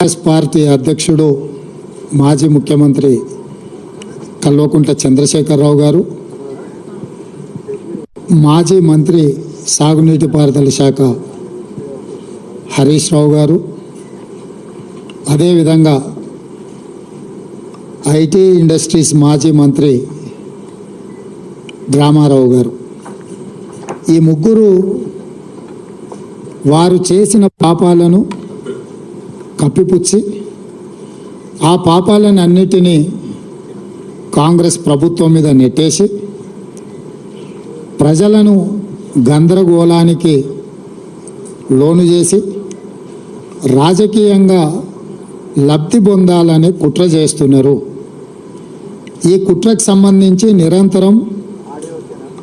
Congress party అధ్యక్షుడు మాజీ ముఖ్యమంత్రి కల్వకుంట్ల చంద్రశేఖరరావు గారు మాజీ మంత్రి సాగునీటి పారుదల శాఖ హరీష్ రావు గారు అదేవిధంగా ఐటీ ఇండస్ట్రీస్ మాజీ మంత్రి రామారావు గారు. ఈ ముగ్గురు వారు చేసిన పాపాలను కప్పిపుచ్చి ఆ పాపాలను అన్నిటినీ కాంగ్రెస్ ప్రభుత్వం మీద నెట్టేసి ప్రజలను గందరగోళానికి లోను చేసి రాజకీయంగా లబ్ధి పొందాలని కుట్ర చేస్తున్నారు. ఈ కుట్రకు సంబంధించి నిరంతరం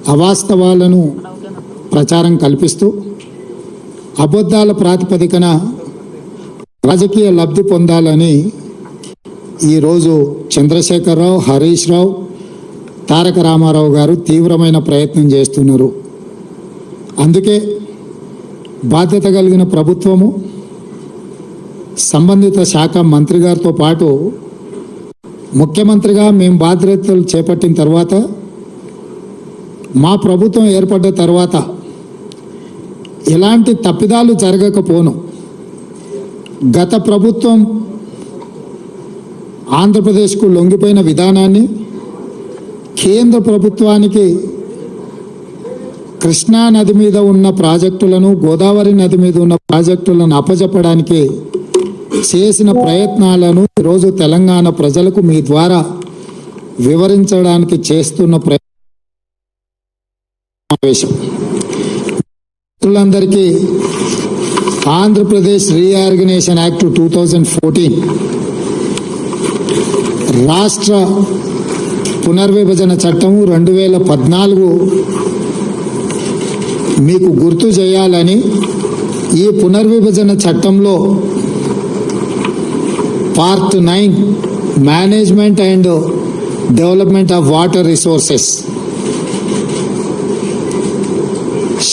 అవాస్తవాలను ప్రచారం కల్పిస్తూ అబద్ధాల ప్రాతిపదికన రాజకీయ లబ్ధి పొందాలని ఈరోజు చంద్రశేఖరరావు హరీష్ రావు తారక రామారావు గారు తీవ్రమైన ప్రయత్నం చేస్తున్నారు. అందుకే బాధ్యత కలిగిన ప్రభుత్వము సంబంధిత శాఖ మంత్రి గారితో పాటు ముఖ్యమంత్రిగా మేము బాధ్యతలు చేపట్టిన తర్వాత మా ప్రభుత్వం ఏర్పడ్డ తర్వాత ఎలాంటి తప్పిదాలు జరగకపోను. గత ప్రభుత్వం ఆంధ్రప్రదేశ్కు లొంగిపోయిన విధానాన్ని కేంద్ర ప్రభుత్వానికి కృష్ణా నది మీద ఉన్న ప్రాజెక్టులను గోదావరి నది మీద ఉన్న ప్రాజెక్టులను అప్పజెప్పడానికి చేసిన ప్రయత్నాలను ఈరోజు తెలంగాణ ప్రజలకు మీ ద్వారా వివరించడానికి చేస్తున్న ప్రయత్నం. సమావేశం మిత్రులందరికీ Andhra Pradesh reorganisation act two thousand fourteen రాష్ట్ర పునర్విభజన చట్టము రెండు వేల పద్నాలుగు మీకు గుర్తు చేయాలని ఈ పునర్విభజన చట్టంలో part nine management and development of water resources.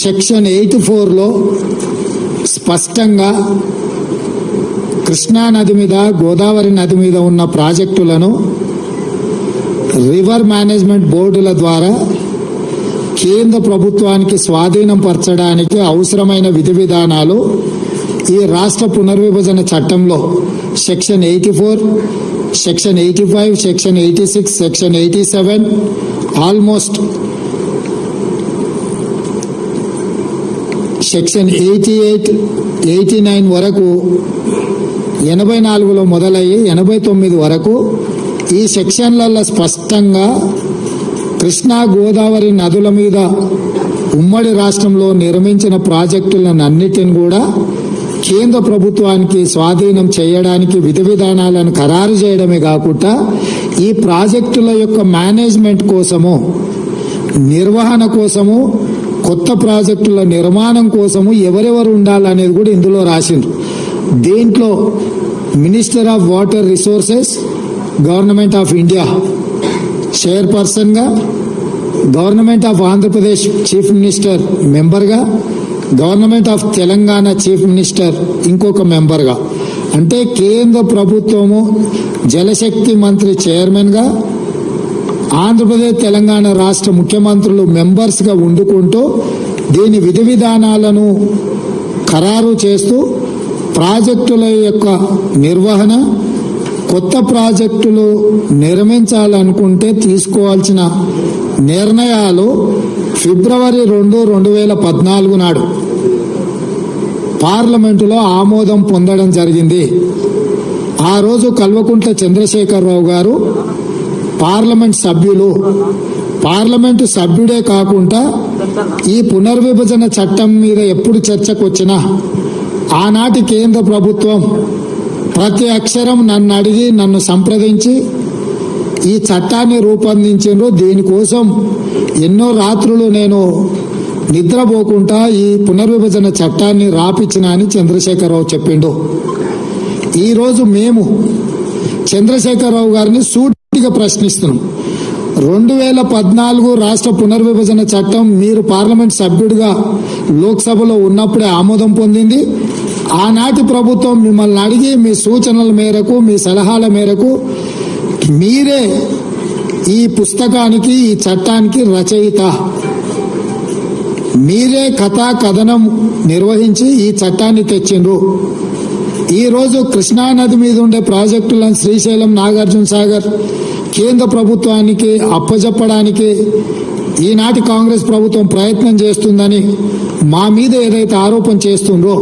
Section eight ఫోర్లో స్పష్టంగా కృష్ణా నది మీద గోదావరి నది మీద ఉన్న ప్రాజెక్టులను రివర్ మేనేజ్మెంట్ బోర్డుల ద్వారా కేంద్ర ప్రభుత్వానికి స్వాధీనం పరచడానికి అవసరమైన విధి విధానాలు ఈ రాష్ట్ర పునర్విభజన చట్టంలో section eighty four section eighty five section eighty six section eighty seven almost section eighty eight eighty nine వరకు ఎనభై నాలుగులో మొదలయ్యి ఎనభై తొమ్మిది వరకు ఈ సెక్షన్లలో స్పష్టంగా కృష్ణా గోదావరి నదుల మీద ఉమ్మడి రాష్ట్రంలో నిర్మించిన ప్రాజెక్టులను అన్నిటిని కూడా కేంద్ర ప్రభుత్వానికి స్వాధీనం చేయడానికి విధి విధానాలను ఖరారు చేయడమే కాకుండా ఈ ప్రాజెక్టుల యొక్క మేనేజ్మెంట్ కోసము నిర్వహణ కోసము కొత్త ప్రాజెక్టుల నిర్మాణం కోసము ఎవరెవరు ఉండాలనేది కూడా ఇందులో రాసిండ్రు. దీంట్లో minister of water resources government of India చైర్పర్సన్గా government of Andhra Pradesh chief minister మెంబర్గా government of Telangana chief minister ఇంకొక మెంబర్గా. అంటే కేంద్ర ప్రభుత్వము జలశక్తి మంత్రి చైర్మన్గా ఆంధ్రప్రదేశ్ తెలంగాణ రాష్ట్ర ముఖ్యమంత్రులు మెంబర్స్గా వండుకుంటూ దీని విధి విధానాలను ఖరారు చేస్తూ ప్రాజెక్టుల యొక్క నిర్వహణ కొత్త ప్రాజెక్టులు నిర్మించాలనుకుంటే తీసుకోవాల్సిన నిర్ణయాలు ఫిబ్రవరి రెండు రెండు వేల పద్నాలుగు నాడు పార్లమెంటులో ఆమోదం పొందడం జరిగింది. ఆ రోజు కల్వకుంట్ల చంద్రశేఖరరావు గారు పార్లమెంట్ సభ్యులు పార్లమెంటు సభ్యుడే కాకుండా ఈ పునర్విభజన చట్టం మీద ఎప్పుడు చర్చకు వచ్చినా ఆనాటి కేంద్ర ప్రభుత్వం ప్రతి అక్షరం నన్ను అడిగి నన్ను సంప్రదించి ఈ చట్టాన్ని రూపొందించిండ్రు. దీనికోసం ఎన్నో రాత్రులు నేను నిద్రపోకుండా ఈ పునర్విభజన చట్టాన్ని రాపిచ్చిన అని చంద్రశేఖరరావు చెప్పిండు. ఈరోజు మేము చంద్రశేఖరరావు గారిని సూటిగా ప్రశ్నిస్తున్నాం. రెండు వేల పద్నాలుగు రాష్ట్ర పునర్విభజన చట్టం మీరు పార్లమెంట్ సభ్యుడిగా లోక్సభలో ఉన్నప్పుడే ఆమోదం పొందింది. ఆనాటి ప్రభుత్వం మిమ్మల్ని అడిగి మీ సూచనల మేరకు మీ సలహాల మేరకు మీరే ఈ పుస్తకానికి ఈ చట్టానికి రచయిత. మీరే కథా కథనం నిర్వహించి ఈ చట్టాన్ని తెచ్చిండ్రు. ఈరోజు కృష్ణానది మీద ఉండే ప్రాజెక్టులను శ్రీశైలం నాగార్జున సాగర్ కేంద్ర ప్రభుత్వానికి అప్పజెప్పడానికి ఈనాటి కాంగ్రెస్ ప్రభుత్వం ప్రయత్నం చేస్తుందని మా మీద ఏదైతే ఆరోపణ చేస్తుండ్రో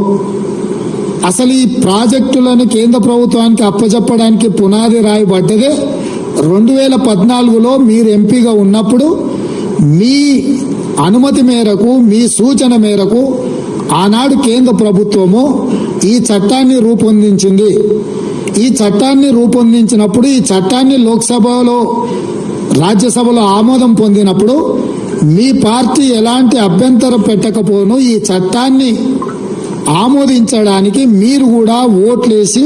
అసలు ఈ ప్రాజెక్టులను కేంద్ర ప్రభుత్వానికి అప్పజెప్పడానికి పునాది రాయబడ్డదే రెండు వేల పద్నాలుగులో మీరు ఎంపీగా ఉన్నప్పుడు మీ అనుమతి మేరకు మీ సూచన మేరకు ఆనాడు కేంద్ర ప్రభుత్వము ఈ చట్టాన్ని రూపొందించింది. ఈ చట్టాన్ని రూపొందించినప్పుడు ఈ చట్టాన్ని లోక్సభలో రాజ్యసభలో ఆమోదం పొందినప్పుడు మీ పార్టీ ఎలాంటి అభ్యంతరం పెట్టకపోను ఈ చట్టాన్ని ఆమోదించడానికి మీరు కూడా ఓట్లేసి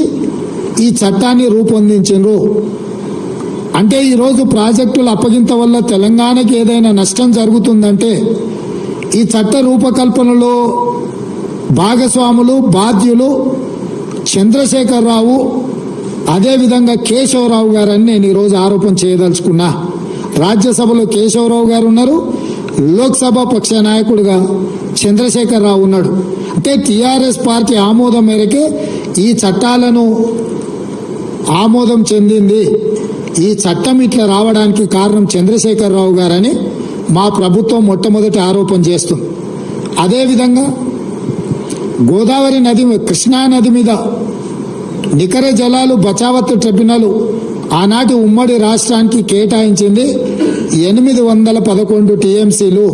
ఈ చట్టాన్ని రూపొందించరు అంటే ఈరోజు ప్రాజెక్టుల అప్పగింత వల్ల తెలంగాణకి ఏదైనా నష్టం జరుగుతుందంటే ఈ చట్ట రూపకల్పనలో భాగస్వాములు బాధ్యులు చంద్రశేఖరరావు అదేవిధంగా కేశవరావు గారని నేను ఈరోజు ఆరోపణ చేయదలుచుకున్నా. రాజ్యసభలో కేశవరావు గారు ఉన్నారు లోక్సభ పక్ష నాయకుడిగా చంద్రశేఖరరావు ఉన్నాడు. అంటే టీఆర్ఎస్ పార్టీ ఆమోదం మేరకే ఈ చట్టాలను ఆమోదం చెందింది. ఈ చట్టం ఇట్లా రావడానికి కారణం చంద్రశేఖరరావు గారని మా ప్రభుత్వం మొట్టమొదటి ఆరోపణ చేస్తుంది అదేవిధంగా గోదావరి నది కృష్ణా నది మీద నికర జలాలు బచావత్ ట్రిబ్యునల్ ఆనాటి ఉమ్మడి రాష్ట్రానికి కేటాయించింది ఎనిమిది వందల పదకొండు టీఎంసీలు.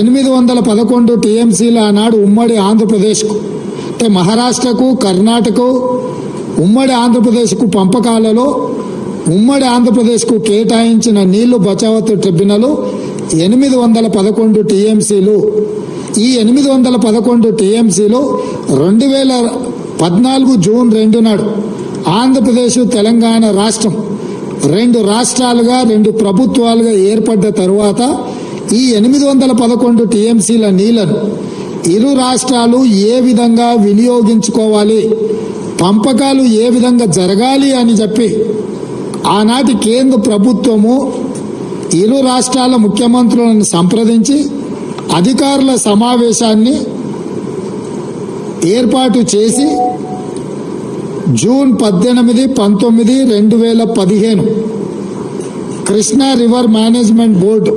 ఎనిమిది వందల పదకొండు టీఎంసీలు ఆనాడు ఉమ్మడి ఆంధ్రప్రదేశ్కు అంటే మహారాష్ట్రకు కర్ణాటక ఉమ్మడి ఆంధ్రప్రదేశ్కు పంపకాలలో ఉమ్మడి ఆంధ్రప్రదేశ్కు కేటాయించిన నీళ్ళు బచావత్ ట్రిబ్యునల్ ఎనిమిది వందల పదకొండు టీఎంసీలు. ఈ ఎనిమిది వందల పదకొండు టీఎంసీలు రెండు వేల పద్నాలుగు జూన్ రెండు నాడు ఆంధ్రప్రదేశ్ తెలంగాణ రాష్ట్రం రెండు రాష్ట్రాలుగా రెండు ప్రభుత్వాలుగా ఏర్పడ్డ తరువాత ఈ ఎనిమిది వందల పదకొండు టీఎంసీల నీళ్ళను ఇరు రాష్ట్రాలు ఏ విధంగా వినియోగించుకోవాలి పంపకాలు ఏ విధంగా జరగాలి అని చెప్పి ఆనాటి కేంద్ర ప్రభుత్వము ఇరు రాష్ట్రాల ముఖ్యమంత్రులను సంప్రదించి అధికారుల సమావేశాన్ని ఏర్పాటు చేసి జూన్ పద్దెనిమిది పంతొమ్మిది రెండు వేల పదిహేను కృష్ణా రివర్ మేనేజ్మెంట్ బోర్డు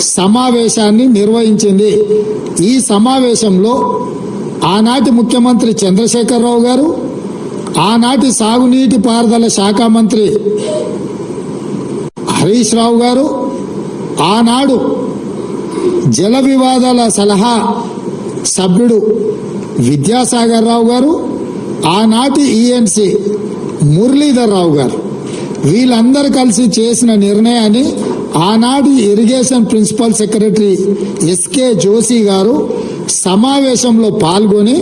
సమావేశాన్ని నిర్వహించింది. ఈ సమావేశంలో ఆనాటి ముఖ్యమంత్రి చంద్రశేఖరరావు గారు ఆనాటి సాగునీటి పారుదల శాఖ మంత్రి హరీష్ రావు గారు ఆనాడు జల వివాదాల సలహా సభ్యుడు విద్యాసాగర్ రావు గారు ఆనాటి ఈఎన్సి మురళీధర్ రావు గారు. వీళ్ళందరూ కలిసి చేసిన నిర్ణయాన్ని ఆనాటి irrigation principal secretary S K Joshi గారు సమావేశంలో పాల్గొని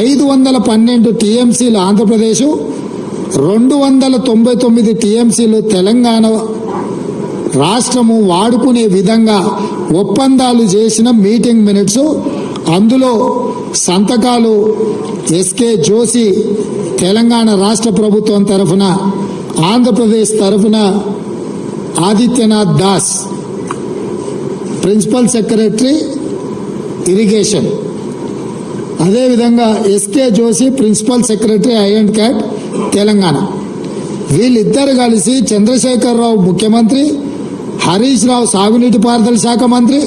ఐదు వందల పన్నెండు టీఎంసీలు ఆంధ్రప్రదేశ్ రెండు వందల తొంభై తొమ్మిది టీఎంసీలు తెలంగాణ రాష్ట్రము వాడుకునే విధంగా ఒప్పందాలు చేసిన మీటింగ్ మినిట్స్ అందులో సంతకాలు ఎస్కే జోషి తెలంగాణ రాష్ట్ర ప్రభుత్వం తరఫున ఆంధ్రప్రదేశ్ తరఫున Adityanath Das principal secretary irrigation. అదేవిధంగా S K Joshi principal secretary I and CAD Telangana. వీళ్ళిద్దరు కలిసి చంద్రశేఖరరావు ముఖ్యమంత్రి హరీష్ రావు సాగునీటి పారుదల శాఖ మంత్రి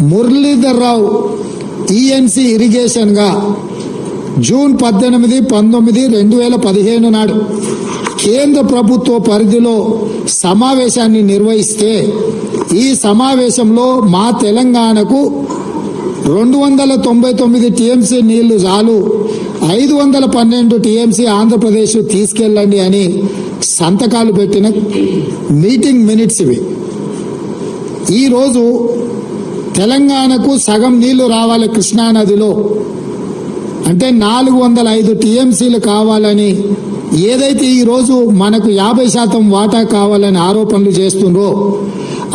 మురళీధర్ రావు ఈఎన్సి ఇరిగేషన్గా జూన్ పద్దెనిమిది పంతొమ్మిది రెండు వేల పదిహేను నాడు కేంద్ర ప్రభుత్వ పరిధిలో సమావేశాన్ని నిర్వహిస్తే ఈ సమావేశంలో మా తెలంగాణకు రెండు వందల తొంభై తొమ్మిది టీఎంసీ నీళ్ళు చాలు ఐదు వందల పన్నెండు టీఎంసీ ఆంధ్రప్రదేశ్ తీసుకెళ్ళండి అని సంతకాలు పెట్టిన మీటింగ్ మినిట్స్ ఇవి. ఈరోజు తెలంగాణకు సగం నీళ్ళు రావాలి కృష్ణానదిలో. అంటే నాలుగు వందల ఐదు టీఎంసీలు కావాలని ఏదైతే ఈరోజు మనకు యాభై శాతం వాటా కావాలని ఆరోపణలు చేస్తుండ్రో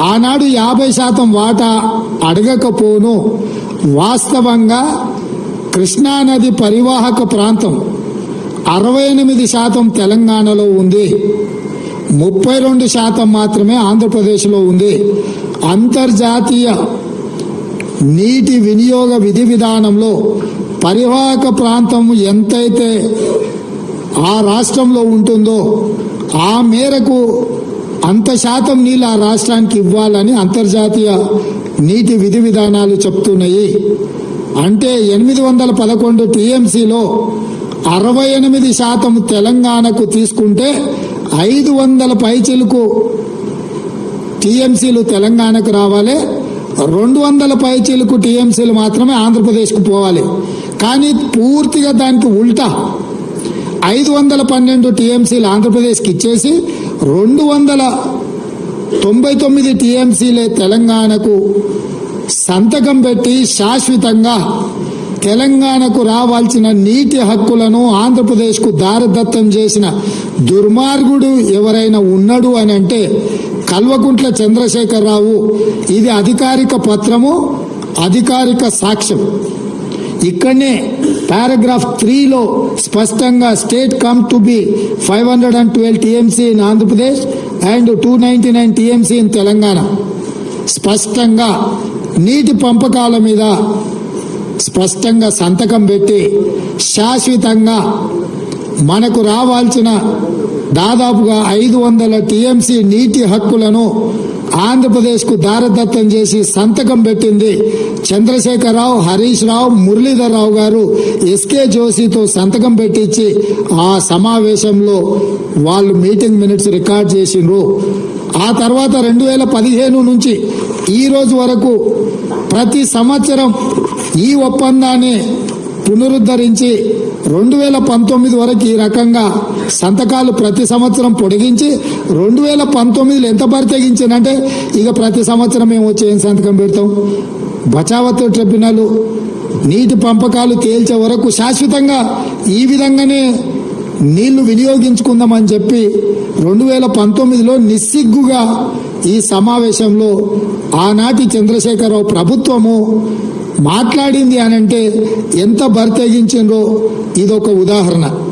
ఆనాడు యాభై శాతం వాటా అడగకపోను. వాస్తవంగా కృష్ణానది పరివాహక ప్రాంతం అరవై ఎనిమిది శాతం తెలంగాణలో ఉంది. ముప్పై రెండు శాతం మాత్రమే ఆంధ్రప్రదేశ్లో ఉంది. అంతర్జాతీయ నీటి వినియోగ విధి విధానంలో పరివాహక ప్రాంతం ఎంతైతే ఆ రాష్ట్రంలో ఉంటుందో ఆ మేరకు అంత శాతం నీళ్ళు ఆ రాష్ట్రానికి ఇవ్వాలని అంతర్జాతీయ నీటి విధి విధానాలు చెప్తున్నాయి. అంటే ఎనిమిది వందల పదకొండు టీఎంసీలో అరవై ఎనిమిది శాతం తెలంగాణకు తీసుకుంటే ఐదు వందల పైచిలకు టీఎంసీలు తెలంగాణకు రావాలి. రెండు వందల పైచీలకు టీఎంసీలు మాత్రమే ఆంధ్రప్రదేశ్కు పోవాలి. కానీ పూర్తిగా దానికి ఉల్టా. ఐదు వందల పన్నెండు టీఎంసీలు ఆంధ్రప్రదేశ్కి ఇచ్చేసి రెండు వందల తొంభై తొమ్మిది టీఎంసీలే తెలంగాణకు సంతకం పెట్టి శాశ్వతంగా తెలంగాణకు రావాల్సిన నీటి హక్కులను ఆంధ్రప్రదేశ్కు దారదత్తం చేసిన దుర్మార్గుడు ఎవరైనా ఉన్నాడు అని అంటే కల్వకుంట్ల చంద్రశేఖరరావు ఇది అధికారిక పత్రము అధికారిక సాక్ష్యం. ఇక్కడనే పారాగ్రాఫ్ త్రీలో స్పష్టంగా state come to be five hundred and twelve TMC in Andhra Pradesh and two ninety nine TMC in Telangana. స్పష్టంగా నీటి పంపకాల మీద స్పష్టంగా సంతకం పెట్టి శాశ్వతంగా మనకు రావాల్సిన దాదాపుగా ఐదు వందల టీఎంసీ నీటి హక్కులను ఆంధ్రప్రదేశ్కు దారదత్తం చేసి సంతకం పెట్టింది. చంద్రశేఖరరావు హరీష్ రావు మురళీధరరావు గారు ఎస్కే జోషితో సంతకం పెట్టించి ఆ సమావేశంలో వాళ్ళు మీటింగ్ మినిట్స్ రికార్డ్ చేసిండ్రు. ఆ తర్వాత రెండు వేల పదిహేను నుంచి ఈ రోజు వరకు ప్రతి సంవత్సరం ఈ ఒప్పందాన్ని పునరుద్ధరించి రెండు వేల పంతొమ్మిది వరకు ఈ రకంగా సంతకాలు ప్రతి సంవత్సరం పొడిగించి రెండు వేల పంతొమ్మిదిలో ఎంత బరితెగించిందంటే ఇక ప్రతి సంవత్సరం మేము వచ్చి ఏం సంతకం పెడతాం? బచావత్ ట్రిబ్యునల్ నీటి పంపకాలు తేల్చే వరకు శాశ్వతంగా ఈ విధంగానే నీళ్ళు వినియోగించుకుందామని చెప్పి రెండు వేల పంతొమ్మిదిలో నిస్సిగ్గుగా ఈ సమావేశంలో ఆనాటి చంద్రశేఖరరావు ప్రభుత్వము మాట్లాడింది అనంటే ఎంత బరితెగించిందో ఇదొక ఉదాహరణ.